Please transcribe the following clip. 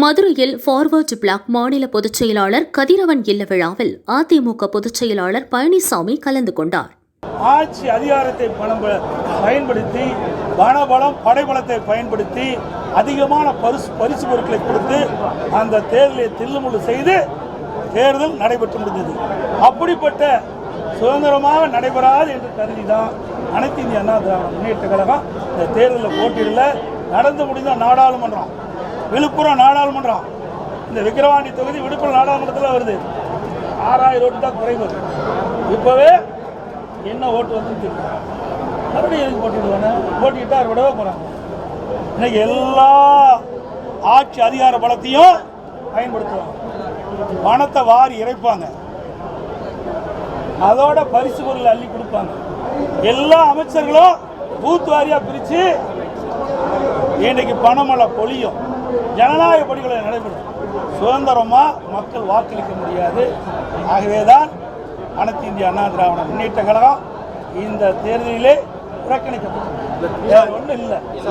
மதுரையில் forward black மாநில பொதுச் செயலாளர் கதிரவன் இல்ல விழாவில் அதிமுக பொதுச் செயலாளர் பழனிசாமி கலந்து கொண்டார். ஆட்சி அதிகாரத்தை பணம் பயன்படுத்தி பணபலம் படைபலத்தை பயன்படுத்தி அதிகமான பரிசு பரிசு பொருட்களை கொடுத்து அந்த தேர்தலை தில்லுமுள்ளு செய்து தேர்தல் நடைபெற்று முடிந்தது. அப்படிப்பட்ட சுதந்திரமாக நடைபெறாது என்று கருதி தான் அனைத்து இந்திய அண்ணா திராவிட முன்னேற்ற கழகம் இந்த தேர்தலில் போட்டியிடல. நடந்து முடிந்த நாடாளுமன்றம் விழுப்புரம் நாடாளுமன்றம். இந்த விக்கிரவாண்டி தொகுதி விழுப்புரம் நாடாளுமன்றத்தில் வருது. ஆறாயிரம் ஓட்டு தான் குறைவு. இப்போவே என்ன ஓட்டு வந்து தெரியும் மறுபடியும் எதுக்கு போட்டிடுவானே போட்டிக்கிட்டா விடவே போகிறாங்க இன்னைக்கு எல்லா ஆட்சி அதிகார பலத்தையும் பயன்படுத்துவாங்க. பணத்தை வாரி இறைப்பாங்க. அதோட பரிசு பொருள் அள்ளி கொடுப்பாங்க. எல்லா அமைச்சர்களும் பூத்து வாரியாக பிரித்து இன்னைக்கு பணமழை பொழியும். ஜனநாயக பணிகளை நடைபெறும். சுதந்திரமாக மக்கள் வாக்களிக்க முடியாது. ஆகவே தான் அனைத்து இந்திய அண்ணா திராவிட முன்னேற்ற கழகம் இந்த தேர்தலிலே புறக்கணிக்கப்பட்டது. ஒன்றும் இல்லை.